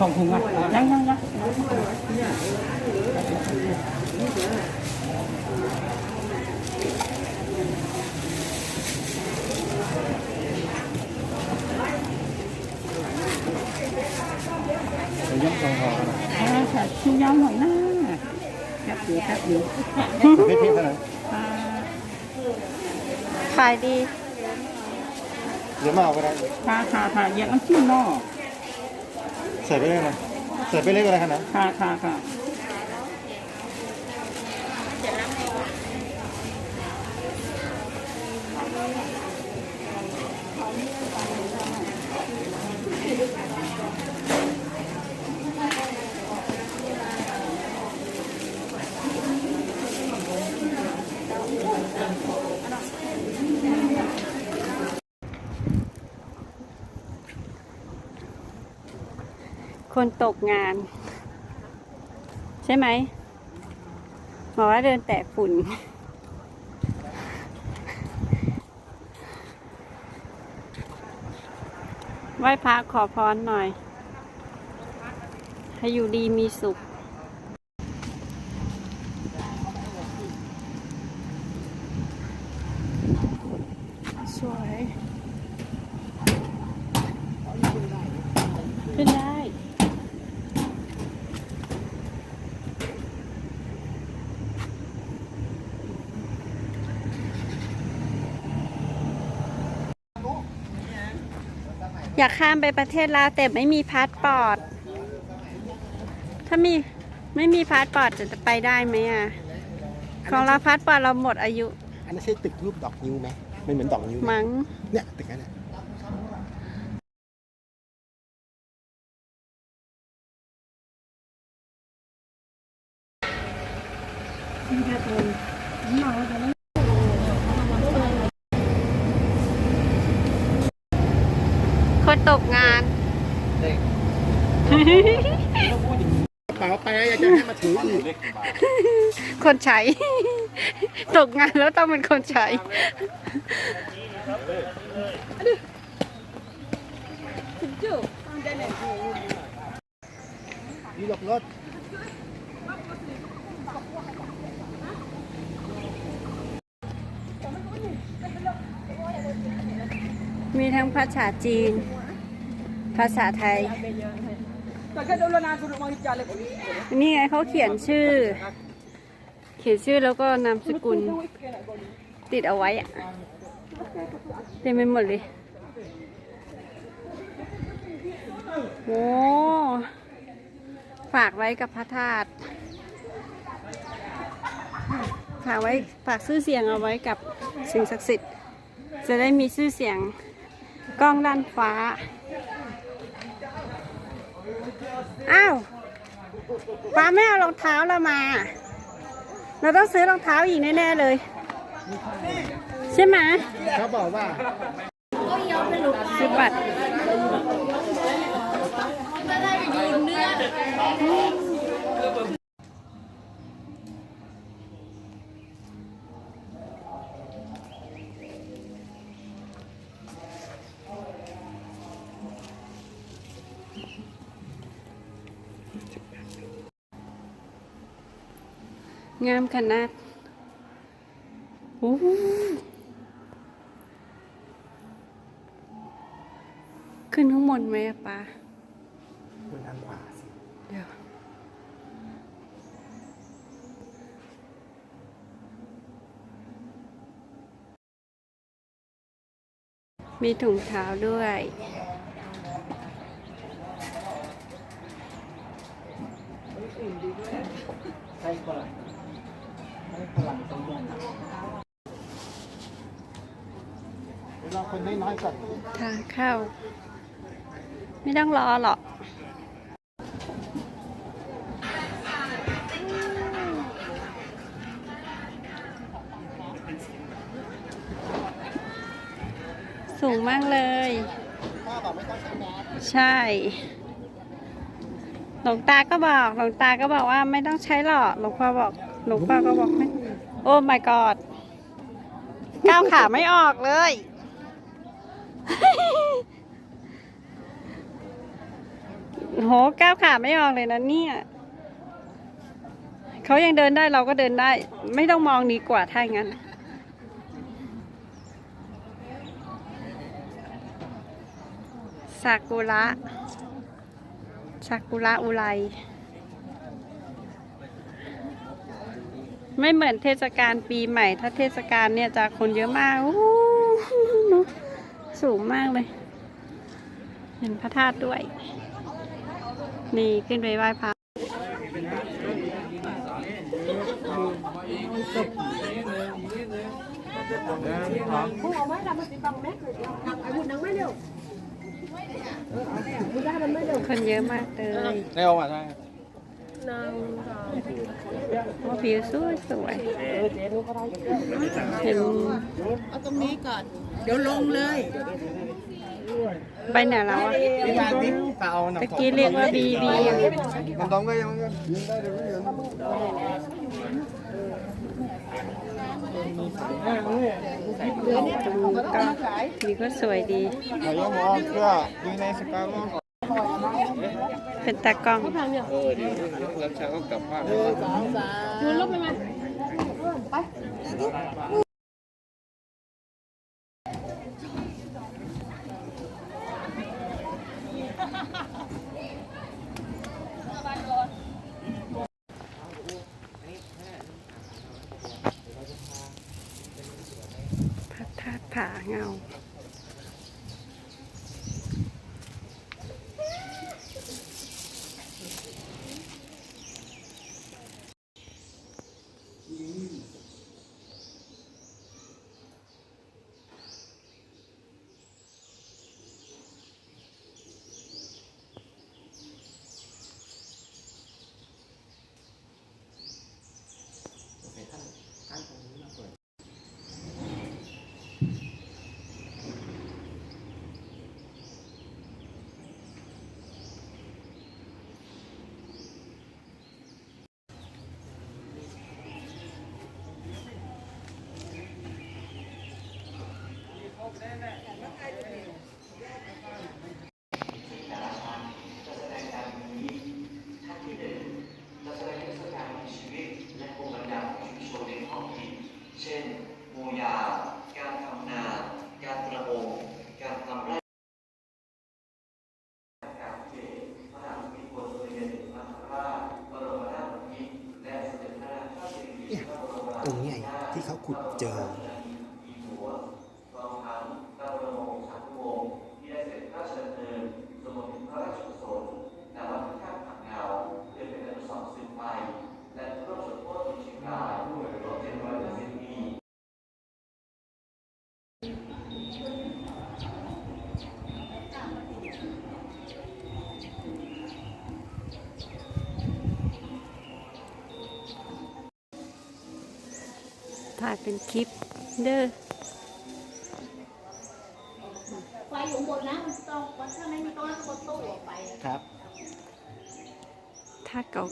สองถุงอะยังยังยังย่อมสองห่ออ่าค่ะชูยำหน่อยนะแป๊บเดียวแป๊บเดียวไม่เท่เท่าไหร่อ่าขายดีเดี๋ยวมาเอาก็ได้ค่ะค่ะค่ะแยกน้ำจิ้มเนาะ ใส่ไปเลยนะใส่ไปเลยก็ไรคะนะค่ะค่ะค่ะ คนตกงาน ใช่ไหมบอกว่าเดินแตะฝุ่น ไหว้พระขอพรหน่อย ให้อยู่ดีมีสุขสวย ขึ้นได้ อยากข้ามไปประเทศลาวแต่ไม่มีพาสปอร์ต ถ้ามีไม่มีพาสปอร์ตจะไปได้ไหมอะ ของเราพาสปอร์ตเราหมดอายุ อันนั้นใช่ตึกรูปดอกนิ้วไหมไม่เหมือนดอกนิ้วไหมมั้ง เนี่ยตึกนั้นน่ะ คนตกงาน กระเป๋าไปแล้วอยากจะให้มาถืออีกคนใช้ ตกงานแล้วต้องเป็นคนใช้มีดอกรถมีทั้งภาษาจีน ภาษาไทย นี่ไงเขาเขียนชื่อ เขียนชื่อแล้วก็นามสกุล ติดเอาไว้อะเต็มไปหมดเลยโอ้ฝากไว้กับพระธาตุฝากไว้ฝากชื่อเสียงเอาไว้กับสิ่งศักดิ์สิทธิ์ จะได้มีชื่อเสียงกล้องด้านฟ้า อ้าวป้าไม่เอารองเท้าเรามา เราต้องซื้อรองเท้าอีกแน่ๆเลย ใช่ไหมเขาบอกว่าสิบบัตร งามขนาดโอ้โหขึ้นข้างบนไหมอะปาบนทางขวาสิ เดี๋ยว มีถุงเท้าด้วยใช่ก่อนให้ พลังตรงนี้เวลาคนน้อยๆก่อนทางข้าวไม่ต้องรอหรอกสูงมากเลยใช้แมสใช่ หลวงตาก็บอก หลวงตาก็บอกว่าไม่ต้องใช้หรอก หลวงพ่อบอก หลวงพ่อก็บอกไม่โอ้ my god ก้าวขาไม่ออกเลย โหก้าวขาไม่ออกเลยนะเนี่ยเขายังเดินได้เราก็เดินได้ ไม่ต้องมองดีกว่าถ้าอย่างนั้นซากุระซากุระอุไร ไม่เหมือนเทศกาลปีใหม่ ถ้าเทศกาลเนี่ยจะคนเยอะมากโอ้สูงมากเลย เห็นพระธาตุด้วย นี่ขึ้นไปไหว้พระคนเยอะมากเลยได้ออกมาใช่ ว่าวิวสวยสวยเห็นเอาตรงนี้ก่อน เดี๋ยวลงเลยไปไหนแล้วอะตะกี้เรียกว่าบีบีมันต้องก็ยังมันก็นี่ก็สวยดีเรายกมองเพื่อดูในสกาล เป็นตากล้องเออดีแล้วชาก็กลับบ้านดูลบไปมาไปพระธาตุผาเงา เช่นงูยาว การทำนา การประมง การทำไร่การเกษตรมหาวิทยาลัยสมเด็จพระสังฆราชบรมนาถบพิตรและสมเด็จพระราชาธิบดีพระบรมรา ตรงนี้ไง ที่เขาขุดเจอ ชินีหัวรวมทั้งพระบรมวงศานุวงศ์ที่ได้เสด็จพระราชดำเนินทรงบำเพ็ญพระราชกุศลณวัดพระธาตุผักเงาเพื่อเป็นอนุสรณ์สืบไป และร่วมสมโภชเชียงรายรวมเจ็ดร้อยห้าสิบปี ถ่ายเป็นคลิปเด้อไฟอยู่บนนะมันต้องถ้าไม่มีต้นคนตู้ออกไปครับ ถ้าเก่า